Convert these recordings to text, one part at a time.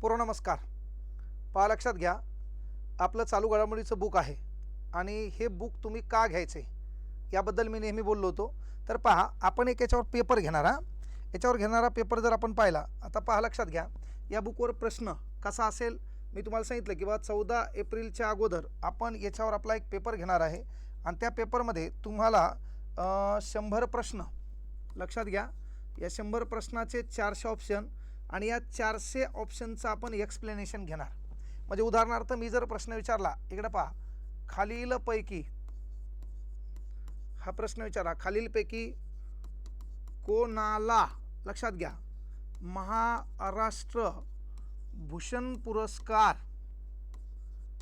पूर्व नमस्कार पहा लक्षात घ्या. आपलं चालू घडामोडीचं बुक आहे. आणि हे बुक तुम्ही का घ्यायचे? याबद्दल मी नेहमी बोललो होतो. तर पहा आपण एक याच्यावर पेपर घेणार हा. याच्यावर घेणारा पेपर जर आपण पाहिला आता पहा लक्षात घ्या. या बुकवर प्रश्न कसा असेल? मी तुम्हाला सांगितलं की बा चौदा एप्रिलच्या अगोदर आपण याच्यावर आपला एक पेपर घेणार आहे. आणि त्या पेपरमध्ये तुम्हाला शंभर प्रश्न. लक्षात घ्या. या शंभर प्रश्नाचे चारशे ऑप्शन आणि या चारशे ऑप्शनचं आपण एक्सप्लेनेशन घेणार. म्हणजे उदाहरणार्थ मी जर प्रश्न विचारला इकडे पहा खालीलपैकी हा प्रश्न विचारा खालीलपैकी कोणाला लक्षात घ्या महाराष्ट्र भूषण पुरस्कार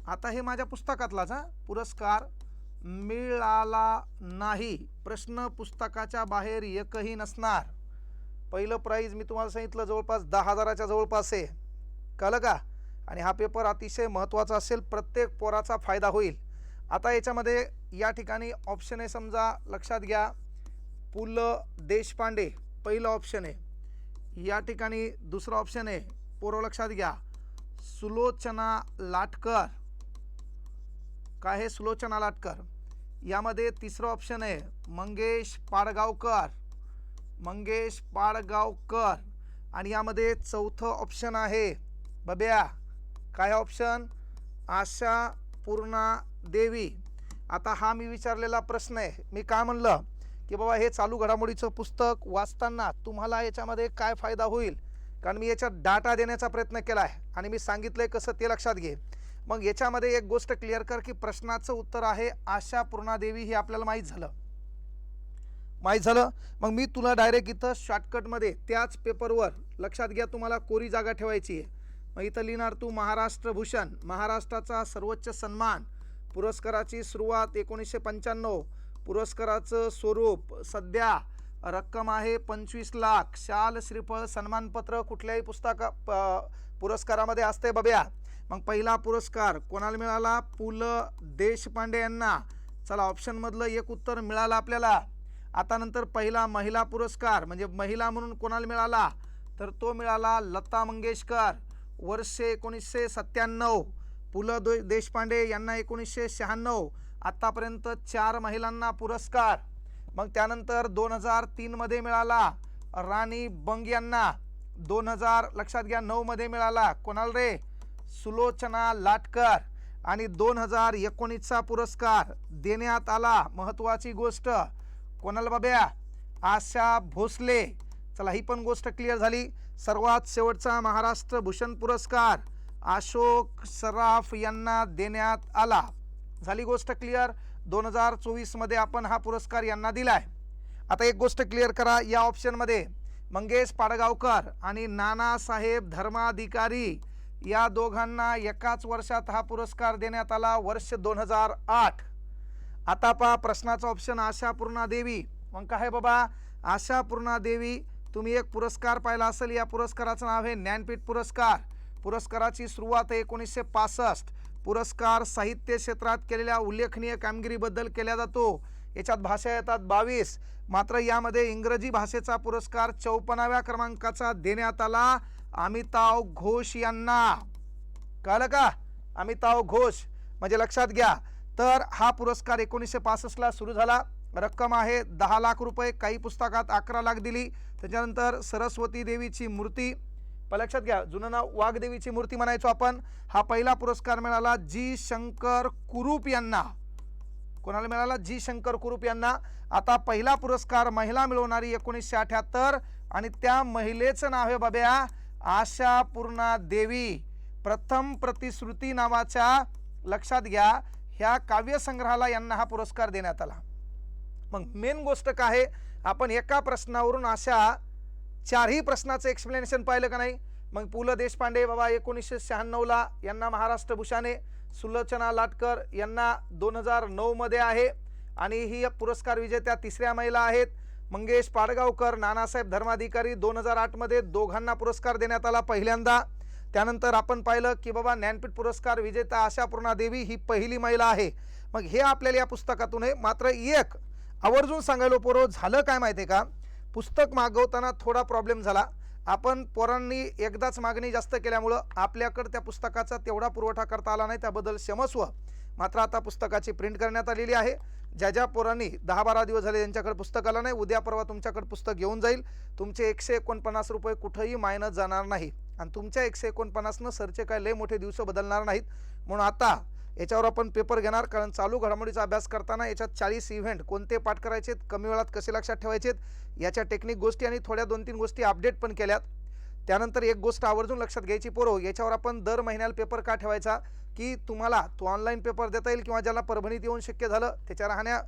आता हे माझ्या पुस्तकातलाच हा पुरस्कार मिळाला नाही. प्रश्न पुस्तकाच्या बाहेर एकही नसणार. पहिलं प्राईज मी तुम्हाला सांगितलं जवळपास दहा हजाराच्या जवळपास आहे. कळलं का? आणि हा पेपर अतिशय महत्त्वाचा असेल प्रत्येक पोराचा फायदा होईल. आता याच्यामध्ये या ठिकाणी ऑप्शन आहे समजा लक्षात घ्या. पु ल देशपांडे पहिलं ऑप्शन आहे. या ठिकाणी दुसरं ऑप्शन आहे. पोरं लक्षात घ्या. सुलोचना लाटकर. काय आहे सुलोचना लाटकर? यामध्ये तिसरं ऑप्शन आहे. मंगेश पाडगावकर. मंगेश पाडगावकर. आणि यामध्ये चौथं ऑप्शन आहे. बब्या काय ऑप्शन आशा पूर्णा देवी. आता हा मी विचारलेला प्रश्न आहे. मी काय म्हणलं? की बाबा हे चालू घडामोडीचं पुस्तक वाचताना तुम्हाला याच्यामध्ये काय फायदा होईल? कारण मी याच्यात डाटा देण्याचा प्रयत्न केला आहे. आणि मी सांगितलं आहे कसं ते लक्षात घे. मग याच्यामध्ये एक गोष्ट क्लिअर कर की प्रश्नाचं उत्तर आहे आशा पूर्णादेवी हे आपल्याला माहीत झालं. माहीत झालं. मग मी तुला डायरेक्ट इथं शॉर्टकटमध्ये त्याच पेपरवर लक्षात घ्या तुम्हाला कोरी जागा ठेवायची आहे. मग इथं लिहिणार तू महाराष्ट्र भूषण. महाराष्ट्राचा सर्वोच्च सन्मान. पुरस्काराची सुरुवात एकोणीसशे पंच्याण्णव. पुरस्काराचं स्वरूप सध्या रक्कम आहे पंचवीस लाख. शाल श्रीफळ सन्मानपत्र कुठल्याही पुस्तका प- पुरस्कारामध्ये असते बब्या. मग पहिला पुरस्कार कोणाला मिळाला? पु. ल. देशपांडे यांना. चला ऑप्शनमधलं एक उत्तर मिळालं आपल्याला. आता नंतर पहिला महिला पुरस्कार म्हणजे महिला म्हणून कोणाला मिळाला? तर तो मिळाला लता मंगेशकर वर्षे एकोणीसशे सत्त्याण्णव पु ल देशपांडे यांना एकोणीसशे शहाण्णव आत्तापर्यंत चार महिलांना पुरस्कार. मग त्यानंतर दोन हजार तीनमध्ये मिळाला राणी बंग यांना दोन हजार लक्षात घ्या नऊमध्ये मिळाला कोणाल रे? सुलोचना लाटकर. आणि दोन हजार एकोणीसचा पुरस्कार देण्यात आला महत्त्वाची गोष्ट कोणाला बाब्या? आशा भोसले. चला ही पण गोष्ट क्लिअर झाली. सर्वात शेवटचा महाराष्ट्र भूषण पुरस्कार अशोक सराफ यांना देण्यात आला. झाली गोष्ट क्लिअर दोन हजार चोवीसमध्ये आपण हा पुरस्कार यांना दिलाय. आता एक गोष्ट क्लिअर करा या ऑप्शनमध्ये मंगेश पाडगावकर आणि नानासाहेब धर्माधिकारी या दोघांना एकाच वर्षात हा पुरस्कार देण्यात आला वर्ष दोन हजार आठ. आता पहा प्रश्नाचा ऑप्शन आशापूर्णा देवी. मग काय बाबा? आशापूर्णा देवी तुम्ही एक पुरस्कार पाहिला असेल या पुरस्काराचं नाव आहे ज्ञानपीठ पुरस्कार. पुरस्काराची सुरुवात आहे एकोणीसशे पासष्ट. पुरस्कार साहित्य क्षेत्रात केलेल्या उल्लेखनीय कामगिरीबद्दल केला जातो. याच्यात भाषा येतात बावीस. मात्र यामध्ये इंग्रजी भाषेचा पुरस्कार चौपन्नाव्या क्रमांकाचा देण्यात आला. अमिताव घोष यांना. कळलं का? अमिताव घोष. म्हणजे लक्षात घ्या. तर हा पुरस्कार एकोणीसशे पासष्टला सुरू झाला. रक्कम आहे दहा लाख रुपये. काही पुस्तकात अकरा लाख दिली. त्याच्यानंतर सरस्वती देवीची मूर्ती. प लक्षात घ्या जुनं नाव वाघदेवीची मूर्ती म्हणायचो आपण. हा पहिला पुरस्कार मिळाला जी शंकर कुरूप यांना. कोणाला मिळाला? जी शंकर कुरूप यांना. आता पहिला पुरस्कार महिला मिळवणारी एकोणीसशे अठ्याहत्तर. आणि त्या महिलेचं नाव आहे बाब्या आशापूर्णा देवी. प्रथम प्रतिश्रुती नावाच्या लक्षात घ्या ह्या काव्यसंग्रहाला यांना हा पुरस्कार देण्यात आला. मग मेन गोष्ट काय आहे? आपण एका प्रश्नावरून अशा चारही प्रश्नाचं एक्सप्लेनेशन पाहिलं का नाही? मग पु ल देशपांडे बाबा एकोणीसशे शहाण्णवला यांना महाराष्ट्र भूषाने सुलोचना लाटकर यांना दोन हजार नऊमध्ये आहे आणि ही पुरस्कार विजेत्या तिसऱ्या महिला आहेत. मंगेश पाडगावकर नानासाहेब धर्माधिकारी दोन हजार आठमध्ये दोघांना पुरस्कार देण्यात आला पहिल्यांदा. त्यानंतर आपण पाहिलं की बाबा ज्ञानपीठ पुरस्कार विजेता आशापूर्णा देवी ही पहिली महिला आहे. मग हे आपल्याला या पुस्तकातून आहे. मात्र एक आवर्जून सांगायलो पोरो झालं काय माहिती आहे का? पुस्तक मागवताना थोडा प्रॉब्लेम झाला. आपण पोरांनी एकदाच मागणी जास्त केल्यामुळं आपल्याकडं त्या पुस्तकाचा तेवढा पुरवठा करता आला नाही. त्याबद्दल क्षमस्व मात्र आता पुस्तकाची प्रिंट करण्यात आलेली आहे. ज्या ज्या पोरांनी दहा बारा दिवस झाले त्यांच्याकडे पुस्तक आलं नाही उद्या परवा तुमच्याकडे पुस्तक घेऊन जाईल. तुमचे एकशे एकोणपन्नास रुपये कुठंही मायनस जाणार नाही. आणि तुमच्या एकशे एकोणपन्नासनं सरचे काय लय मोठे दिवस बदलणार नाहीत. म्हणून आता याच्यावर आपण पेपर घेणार कारण चालू घडामोडीचा अभ्यास करताना याच्यात चाळीस इव्हेंट कोणते पाठ करायचेत कमी वेळात कसे लक्षात ठेवायचेत याच्या टेक्निक गोष्टी आणि थोड्या दोन तीन गोष्टी अपडेट पण केल्यात. त्यानंतर एक गोष्ट आवर्जून लक्षात घ्यायची पोरो याच्यावर आपण दर महिन्याला पेपर का ठेवायचा की तुम्हाला तो ऑनलाईन पेपर देता येईल किंवा ज्याला परभणीत येऊन शक्य झालं त्याच्या राहण्या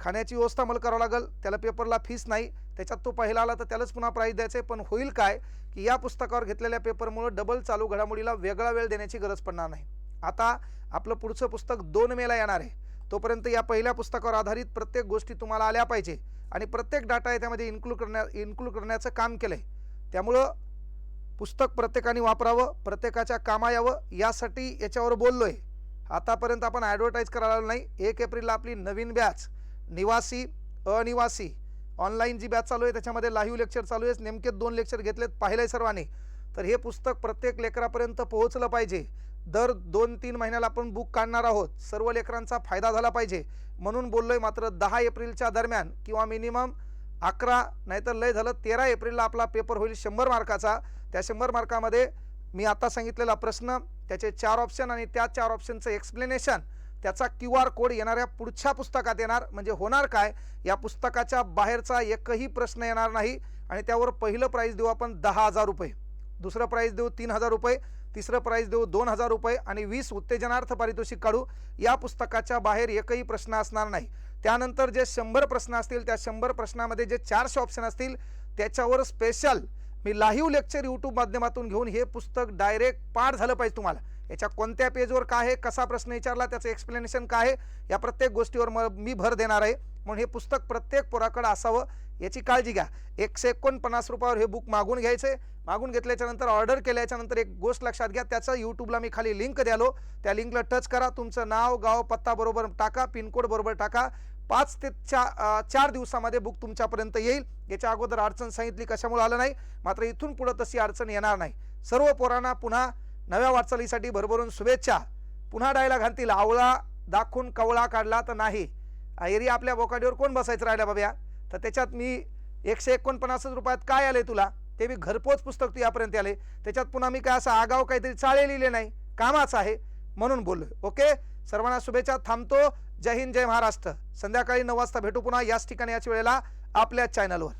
खाण्याची व्यवस्था मला करावं लागेल. त्याला पेपरला फीस नाही. त्याच्यात तो पहिला आला तर त्यालाच पुन्हा प्राईज द्यायचं आहे. पण होईल काय की या पुस्तकावर घेतलेल्या पेपरमुळं डबल चालू घडामोडीला वेगळा वेळ देण्याची गरज पडणार नाही. आता आपलं पुढचं पुस्तक दोन मेला येणार आहे. तोपर्यंत या पहिल्या पुस्तकावर आधारित प्रत्येक गोष्टी तुम्हाला आल्या पाहिजे. आणि प्रत्येक डाटा याच्यामध्ये इन्क्लूड करण्या इन्क्लूड करण्याचं काम केलं आहे त्यामुळं पुस्तक प्रत्येकाने वापरावं प्रत्येकाच्या कामा यावं यासाठी याच्यावर बोललो आहे आतापर्यंत आपण ॲडव्हर्टाईज करायला नाही. एक एप्रिलला आपली नवीन बॅच निवासी अनिवासी. ऑनलाईन जी बॅच चालू आहे त्याच्यामध्ये लाईव्ह लेक्चर चालू आहे नेमके दोन लेक्चर घेतलेत पाहिलं आहे सर्वांनी. तर हे पुस्तक प्रत्येक लेकरापर्यंत पोहोचलं पाहिजे. दर दोन तीन महिन्याला आपण बुक काढणार आहोत. सर्व लेकरांचा फायदा झाला पाहिजे. म्हणून बोललो आहे मात्र दहा एप्रिलच्या दरम्यान किंवा मिनिमम अकरा नाहीतर लय झालं तेरा एप्रिलला आपला पेपर होईल शंभर मार्काचा. त्या शंभर मार्कामध्ये मी आता सांगितलेला प्रश्न त्याचे चार ऑप्शन आणि त्या चार ऑप्शनचं एक्सप्लेनेशन त्याचा क्यू आर कोड येणाऱ्या पुढच्या पुस्तकात येणार. म्हणजे होणार काय? या पुस्तकाच्या बाहेरचा एकही प्रश्न येणार नाही. आणि त्यावर पहिलं प्राईज देऊ आपण दहा हजार रुपये. दुसरं प्राईज देऊ तीन हजार रुपये. तिसरं प्राईज देऊ दोन हजार रुपये. आणि वीस उत्तेजनार्थ पारितोषिक काढू. या पुस्तकाच्या बाहेर एकही प्रश्न असणार नाही. त्यानंतर जे शंभर प्रश्न असतील त्या शंभर प्रश्नामध्ये जे चारशे ऑप्शन असतील त्याच्यावर स्पेशल मी लाईव्ह लेक्चर यूट्यूब माध्यमातून घेऊन हे पुस्तक डायरेक्ट पाठ झालं पाहिजे तुम्हाला. याच्या कोणत्या पेजवर काय आहे कसा प्रश्न विचारला त्याचं एक्सप्लेनेशन काय आहे या प्रत्येक गोष्टीवर म मी भर देणार आहे. म्हणून हे पुस्तक प्रत्येक पोराकडं असावं याची काळजी घ्या. एकशे एकोणपन्नास रुपयावर हे बुक मागून घ्यायचे मागून घेतल्याच्यानंतर ऑर्डर केल्याच्यानंतर एक गोष्ट लक्षात घ्या. त्याचं यूट्यूबला मी खाली लिंक द्यालो. त्या लिंकला टच करा. तुमचं नाव गाव पत्ता बरोबर टाका. पिनकोड बरोबर टाका. पाच ते चा चार दिवसामध्ये बुक तुमच्यापर्यंत येईल. याच्या अगोदर अडचण सांगितली कशामुळे आलं नाही? मात्र इथून पुढं तशी अडचण येणार नाही. सर्व पोरांना पुन्हा नव्या वाटचालीसाठी भरभरून शुभेच्छा. पुन्हा डायला घालतील. आवळा दाखवून कवळा काढला तर नाही. एरी आपल्या बोकाडीवर कोण बसायचं राहिला बाब्या तर त्याच्यात मी एकशे एकोणपन्नासच रुपयात काय आले तुला? ते मी घरपोच पुस्तक तू यापर्यंत आले. त्याच्यात पुन्हा मी काय असं आगाव काहीतरी चाळे लिहिले नाही. कामाचं आहे म्हणून बोललो ओके? सर्वांना शुभेच्छा. थांबतो. जय हिंद जय महाराष्ट्र. संध्याकाळी नऊ वाजता भेटू पुन्हा याच ठिकाणी याच वेळेला आपल्या चॅनलवर